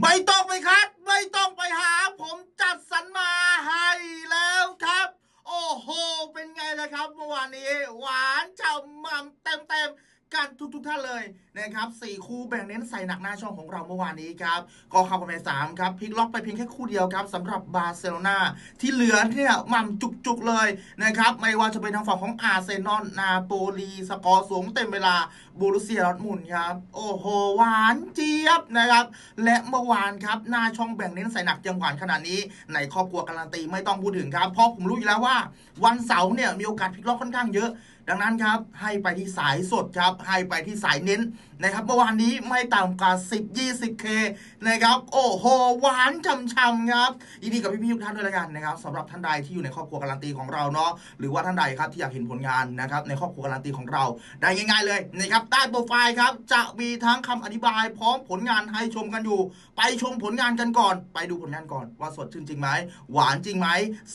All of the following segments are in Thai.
ไม่ต้องไปคัด ไม่ต้องไปหา ผมจัดสรรมาให้แล้วครับ โอ้โห เป็นไงล่ะครับ เมื่อวานนี้ หวานฉ่ำม่ำเต็มเต็มๆ กันทุกทุกๆท่านเลยนะครับสี่คู่แบ่งเน้นใส่หนักหน้าช่องของเราเมื่อวานนี้ครับก็เข้ากันไปสามครับพลิกล็อกไปเพียงแค่คู่เดียวครับสำหรับบาร์เซโลนาที่เหลือเนี่ยหม่ำจุกๆเลยนะครับไม่ว่าจะเป็นทางฝั่งของอาร์เซนอลนาโปลีสกอร์สูงเต็มเวลาบูรุเซียดอร์ทมุนครับโอ้โหหวานเจี๊ยบนะครับและเมื่อวานครับหน้าช่องแบ่งเน้นใส่หนักยังหวานขนาดนี้ในครอบครัวการันตีไม่ต้องพูดถึงครับเพราะผมรู้อยู่แล้วว่า วันเสาร์เนี่ยมีโอกาสพลิกล็อกค่อนข้างเยอะ ดังนั้นครับให้ไปที่สายสดครับให้ไปที่สายเน้นนะครับเมื่อวานนี้ไม่ต่ำกว่า 10 20k นะครับโอ้โหหวานช่ำๆครับยินดีกับพี่ๆทุกท่านด้วยละกันนะครับสำหรับท่านใดที่อยู่ในครอบครัวการันตีของเราเนาะหรือว่าท่านใดครับที่อยากเห็นผลงานนะครับในครอบครัวการันตีของเราได้ง่ายๆเลยนะครับใต้โปรไฟล์ครับจะมีทั้งคำอธิบาย พร้อมผลงานให้ชมกันอยู่ ไปชมผลงานกันก่อน ไปดูผลงานก่อน ว่าสดชื่นจริงไหมหวานจริงไหม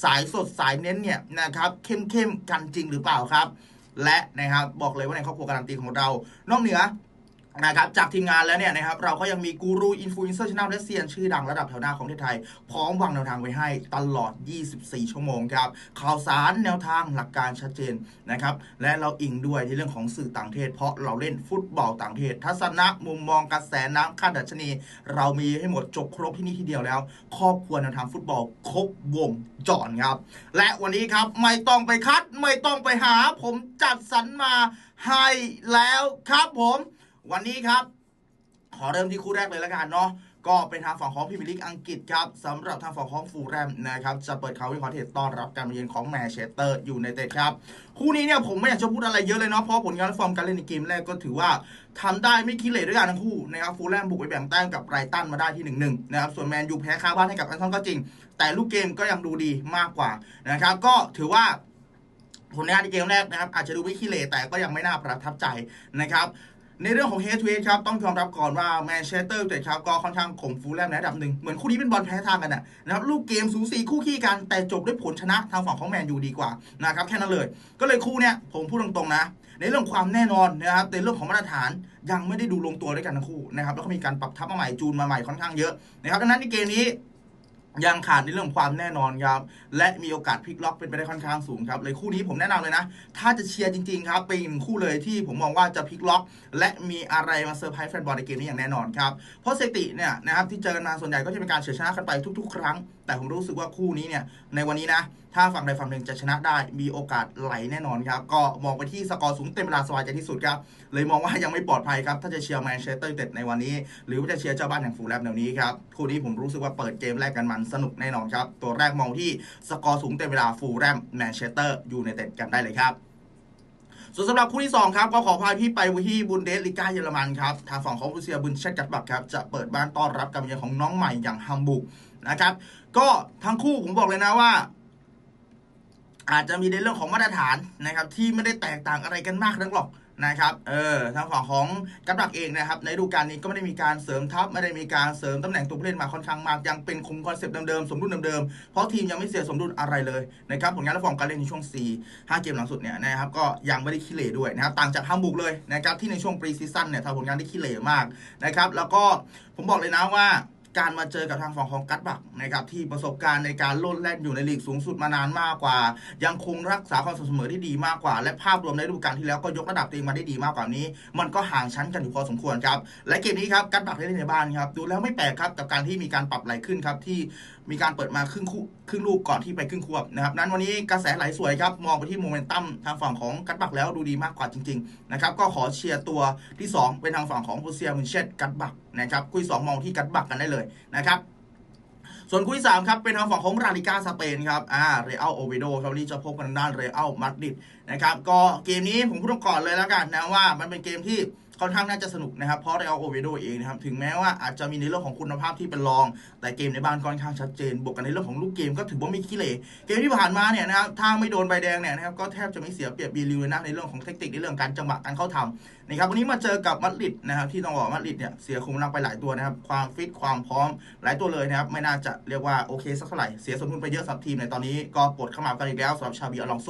สายสดสายเน้นเนี่ยนะครับเข้มๆกันจริงหรือเปล่าครับ และนะครับบอกเลยว่าในครอบครัวการันตีของเรา นอกเหนือ นะครับจากทีมงานแล้วเนี่ยนะครับเราก็ยังมีกูรูอินฟลูเอนเซอร์ช n น l และเซียนชื่อดังระดับแถวหน้าของประเทศไทย พร้อมวางแนวทางไว้ให้ตลอด 24 ชั่วโมงครับ ข่าวสารแนวทางหลักการชัดเจนนะครับ และเราอิงด้วยในเรื่องของสื่อต่างประเทศ เพราะเราเล่นฟุตบอลต่างประเทศ ทัศนะมุมมองกระแสน้ำขั้นดัชนี เรามีให้หมดจบครบที่นี่ที่เดียวแล้ว ครอบครัวแนวทางฟุตบอลครบวงจรครับ และวันนี้ครับไม่ต้องไปคัดไม่ต้องไปหา ผมจัดสรรมาให้แล้วครับผม วันนี้ครับ ขอเริ่มที่คู่แรกเลยแล้วกันเนาะก็เป็นทางฝั่งของพรีเมียร์ลีกอังกฤษครับสำหรับทางฝั่งของฟูลแรมนะครับจะเปิดเขาวิเคราะห์เทสต้อนรับการมาเยือนของแมนเชสเตอร์อยูไนเต็ดครับ คู่นี้เนี่ยผมไม่อยากจะพูดอะไรเยอะเลยเนาะเพราะผลงานและฟอร์มการเล่นในเกมแรกก็ถือว่าทำได้ไม่ขี้เหร่ด้วยกันทั้งคู่นะครับฟูลแลมบุกไปแบ่งแต้มกับไรตันมาได้ที่1นนะครับส่วนแมนยูแพ้คาบ้านให้กับแอนทอนก็จริง แต่ลูกเกมก็ยังดูดีมากกว่านะครับก็ถือว่าผลงานในเกมแรกนะครับอาจจะดูไม่ขี้เหร่แต่ก็ยังไม่น่าประทับใจนะครับ ในเรื่องของเฮดทูเฮดครับต้องยอมรับก่อนว่าแมนเชสเตอร์ยูไนเต็ดครับก็ค่อนข้างข่มฟูลแลมในระดับหนึ่งเหมือนคู่นี้เป็นบอลแพ้ทางกันนะนะครับลูกเกมสูสีคู่ขี้กันแต่จบด้วยผลชนะทางฝั่งของแมนยูดีกว่านะครับแค่นั้นเลย ก็เลยคู่เนี้ยผมพูดตรงๆนะในเรื่องความแน่นอนนะครับในเรื่องของมาตรฐานยังไม่ได้ดูลงตัวด้วยกันทั้งคู่นะครับแล้วก็มีการปรับทัพมาใหม่จูนมาใหม่ค่อนข้างเยอะนะครับดังนั้นในเกมนี้ ยังขาดในเรื่องความแน่นอนครับ และมีโอกาสพลิกล็อกเป็นไปได้ค่อนข้างสูงครับเลยคู่นี้ผมแนะนำเลยนะ ถ้าจะเชียร์จริงๆครับเป็นหนึ่งคู่เลยที่ผมมองว่าจะพลิกล็อก และมีอะไรมาเซอร์ไพรส์แฟนบอลในเกมนี้อย่างแน่นอนครับเพราะสถิติเนี่ยนะครับที่เจอกันมาส่วนใหญ่ก็จะเป็นการเฉือนชนะกันไปทุก ๆ ครั้ง แต่ผมรู้สึกว่าคู่นี้เนี่ยในวันนี้นะ ถ้าฝั่งใดฝั่งหนึ่งจะชนะได้มีโอกาสไหลแน่นอนครับก็มองไปที่สกอร์สูงเต็มเวลาสบายใจที่สุดครับเลยมองว่ายังไม่ปลอดภัยครับถ้าจะเชียร์แมนเชสเตอร์ยูไนเต็ดในวันนี้ หรือว่าจะเชียร์เจ้าบ้านอย่างฟูลแลมในวนนี้ครับคู่นี้ผมรู้สึกว่าเปิดเกมแรกกันมันสนุกแน่นอนครับตัวแรกมองที่สกอร์สูงเต็มเวลาฟูลแลมแมนเชสเตอร์ยูไนเต็ดกันได้เลยครับ ส่วนสำหรับคู่ที่ 2 ครับ ก็ขอพาพี่ไปที่บุนเดสลิก้าเยอรมันครับ ทางฝั่งของรูเซียบุนเชตกัตบักครับ จะเปิดบ้านต้อนรับการมาเยือนของน้องใหม่อย่างฮัมบุกนะครับ ก็ทั้งคู่ผมบอกเลยนะว่า อาจจะมีในเรื่องของมาตรฐานนะครับที่ไม่ได้แตกต่างอะไรกันมากนักหรอก นะครับ เออทางฝั่งของกัปตักเองนะครับ ในฤดูกาลนี้ก็ไม่ได้มีการเสริมทัพไม่ได้มีการเสริมตำแหน่งตัวผู้เล่นมาค่อนข้างมากยังเป็นคงคอนเซปต์เดิมๆสมดุลเดิมๆเพราะทีมยังไม่เสียสมดุลอะไรเลยนะครับผลงานและฟอร์มการเล่นในช่วง 4 5 เกมหลังสุดเนี่ยนะครับก็ยังไม่ได้ขี้เหร่ด้วยนะครับต่างจากฮัมบุกเลยนะครับที่ในช่วงปรีซีซั่นเนี่ยทำผลงานได้ขี้เหร่มากนะครับแล้วก็ผมบอกเลยนะว่า การมาเจอกับทางฝั่งของกัตบักนะครับที่ประสบการณ์ในการโลดแล่นอยู่ในลีกสูงสุดมานานมากกว่า ยังคงรักษาความสม่ำเสมอที่ดีมากกว่า และภาพรวมในฤดูกาลที่แล้วก็ยกระดับตัวเองมาได้ดีมากกว่านี้ มันก็ห่างชั้นกันอยู่พอสมควรครับและเกมนี้ครับกัตบักได้เล่นในบ้านครับดูแล้วไม่แปลกครับกับการที่มีการปรับไหลขึ้นครับที่มีการเปิดมาครึ่งคู่ครึ่งลูกก่อนที่ไปครึ่งควบนะครับนั้นวันนี้กระแสไหลสวยครับมองไปที่โมเมนตัมทางฝั่งของกัตบักแล้วดูดีมากกว่าจริงๆนะครับก็ขอเชียร์ตัวที่ 2 เป็นทางฝั่งของโบเซียมินเชตกัตบักนะครับคุยสองมองที่กัตบักกันได้เลยนะครับส่วนคู่ที่สามครับเป็นทางฝั่งของราลิกาสเปนครับอ่าเรอัลโอเวโดครับวันนี้จะพบกันด้านเรอัลมาดริด นะครับก็เกมนี้ผมพูดก่อนเลยแล้วกันนะว่ามันเป็นเกมที่ค่อนข้างน่าจะสนุกนะครับ เพราะเรอัลโอเวโดเองนะครับ ถึงแม้ว่าอาจจะมีในเรื่องของคุณภาพที่เป็นรอง แต่เกมในบ้านค่อนข้างชัดเจน บวกกันในเรื่องของลูกเกมก็ถือว่าไม่ขี้เหร่เกมที่ผ่านมาเนี่ยนะครับ ถ้าไม่โดนใบแดงเนี่ยนะครับ ก็แทบจะไม่เสียเปรียบบีลิวเลยนะในเรื่องของเทคนิคในเรื่องการจังหวะการเข้าทำนะครับ วันนี้มาเจอกับมาดริดนะครับ ที่ต้องบอกมาดริดเนี่ยเสียคุมลังไปหลายตัวนะครับ ความฟิตความพร้อมหลายตัวเลยนะครับ ไม่น่าจะเรียกว่าโอเคสักเท่าไหร่ เสียสมดุลไปเยอะสำหรับทีมในตอนนี้ก็ปลดขมับกันอีกแล้วสำหรับชาบีอลองโซ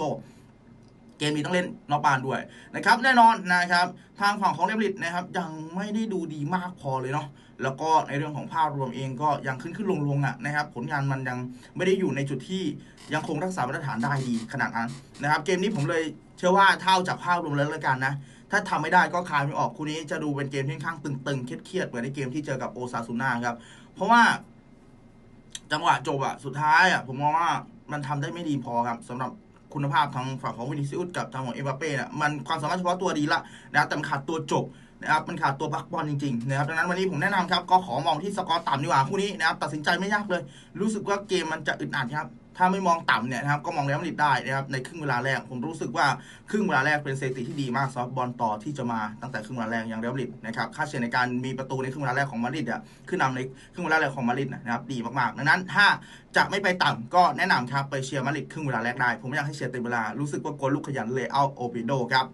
เกมนี้ต้องเล่นนอกบ้านด้วยนะครับแน่นอนนะครับทางฝั่งของเรอัลมาดริดนะครับยังไม่ได้ดูดีมากพอเลยเนาะแล้วก็ในเรื่องของภาพรวมเองก็ยังขึ้นขึ้นลงลงอะนะครับผลงานมันยังไม่ได้อยู่ในจุดที่ยังคงรักษามาตรฐานได้ดีขนาดนั้นนะครับเกมนี้ผมเลยเชื่อว่าเท่าจากภาพรวมแล้วล้วกันนะถ้าทำไม่ได้ก็คายไม่ออกคู่นี้จะดูเป็นเกมที่ค่อนข้างตึงๆเครียดๆเหมือนในเกมที่เจอกับโอซาซูน่าครับเพราะว่าจังหวะจบอะสุดท้ายอะผมมองว่ามันทำได้ไม่ดีพอครับสำหรับ คุณภาพทางฝั่งของวินิซิอุสกับทางของเอ็มบัปเป้เนี่ยมันความสามารถเฉพาะตัวดีละนะครับแต่มันขาดตัวจบนะครับมันขาดตัวบักบอลจริงๆนะครับดังนั้นวันนี้ผมแนะนำครับก็ขอมองที่สกอร์ต่ำดีกว่าคู่นี้นะครับตัดสินใจไม่ยากเลย รู้สึกว่าเกมมันจะอึดอัดครับ ถ้าไม่มองต่ำเนี่ยนะครับก็มองเรอัลมาดริดได้นะครับในครึ่งเวลาแรกผมรู้สึกว่าครึ่งเวลาแรกเป็นสถิติที่ดีมากสำหรับบอลต่อที่จะมาตั้งแต่ครึ่งเวลาแรกอย่างเรอัลมาดริดนะครับค่าเฉลี่ยในการมีประตูในครึ่งเวลาแรกของมาดริดอะขึ้นนำในครึ่งเวลาแรกของมาดริดนะครับดีมากๆดังนั้นถ้าจะไม่ไปต่ำก็แนะนำครับไปเชียร์มาดริดครึ่งเวลาแรกได้ ผมไม่อยากให้เชียร์เต็มเวลารู้สึกว่ากลลูกขยันเลยเอาโอปิโดครับ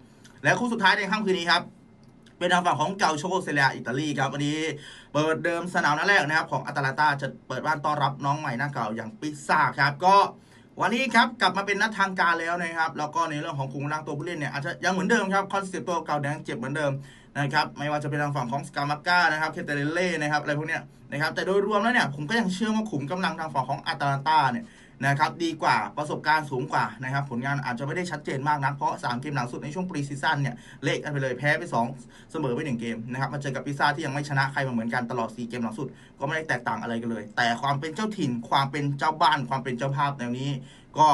และคู่สุดท้ายในค่ำคืนนี้ครับ เป็นทางฝั่งของเกาโชเซเลียอิตาลีครับวันนี้เปิดเดิมสนามนัดแรกนะครับของอาตาลตาจะเปิดบ้านต้อนรับน้องใหม่หน้าเก่าอย่างปิซ่าครับก็วันนี้ครับกลับมาเป็นนัดทางการแล้วนะครับแล้วก็ในเรื่องของคุมกำลังตัวผู้เล่นเนี่ยอาจจะยังเหมือนเดิมครับคอนเซปต์ตัวเก่าแดงเจ็บเหมือนเดิมนะครับไม่ว่าจะเป็นทางฝั่งของสกามาก้านะครับเคเตเรเล่นะครับอะไรพวกเนี้ยนะครับแต่โดยรวมแล้วเนี่ยผมก็ยังเชื่อว่าขุมกำลังทางฝั่งของอาตาลตาเนี่ย นะครับดีกว่าประสบการณ์สูงกว่านะครับผลงานอาจจะไม่ได้ชัดเจนมากนักเพราะ 3 เกมหลังสุดในช่วงปรีซีซั่นเนี่ยเละกันไปเลยแพ้ไป 2 เสมอไป 1 เกมนะครับมาเจอกับพิซซ่าที่ยังไม่ชนะใครมาเหมือนกันตลอด 4 เกมหลังสุดก็ไม่ได้แตกต่างอะไรกันเลย แต่ความเป็นเจ้าถิ่นความเป็นเจ้าบ้านความเป็นเจ้าภาพแนวนี้ก็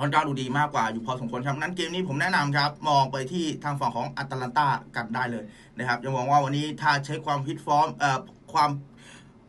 ค่อนข้างดูดีมากกว่าอยู่พอสมควรครับนั้นเกมนี้ผมแนะนำครับ มองไปที่ทางฝั่งของอัตแลนตากันได้เลยนะครับจะมองว่าวันนี้ถ้าใช้ความฟิตฟอร์มเอ่อความ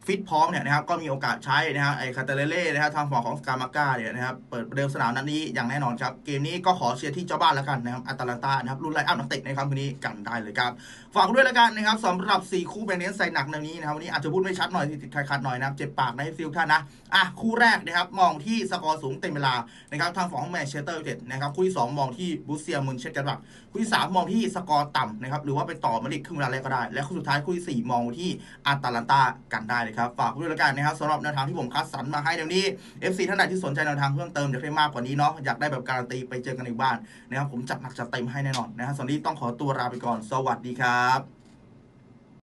ฟิตพร้อมเนี่ยนะครับก็มีโอกาสใช้นะครับไอ้คาเตเลเล่นะครับทางฝั่งของสกามาก้าเนี่ยนะครับเปิดประเดิมสนามนัดนี้อย่างแน่นอนครับ เกมนี้ก็ขอเชียร์ที่เจ้าบ้านแล้วกันนะครับอัตแลนตานะครับรุ่นไลอัพนักเตะในครั้งนี้กันได้เลยครับฝากด้วยแล้วกันนะครับสำหรับ 4 คู่แบ่งเน้นใส่หนักในนี้นะครับวันนี้อาจจะพูดไม่ชัดหน่อยติดขัดหน่อยนะครับเจ็บปากนะให้ซิลท่านนะอะคู่แรกนะครับมองที่สกอร์สูงเต็มเวลานะครับทางฝั่งของแมนเชสเตอร์ยูไนเต็ดนะครับคู่ที่2มองที่บูเซียมุนเชสกันบักคู่ที่3มองที่สกอร์ต่ำนะครับหรือว่าไปต่อมาดริดครึ่งเวลาแรกก็ได้ และคู่สุดท้ายคู่ที่4มองที่อาตาลันตากันได้เลยครับฝากด้วยละกันนะครับสำหรับแนวทางที่ผมคัดสรรมาให้เดี๋ยวนี้ FC ท่านใดที่สนใจแนวทางเพิ่มเติมอยากได้มากกว่านี้เนาะอยากได้แบบการันตีไปเจอกันในบ้านนะครับผมจัดหนักจัดเต็มให้แน่นอนนะครับสวัสดีต้องขอตัวลาไปก่อน สวัสดีครับ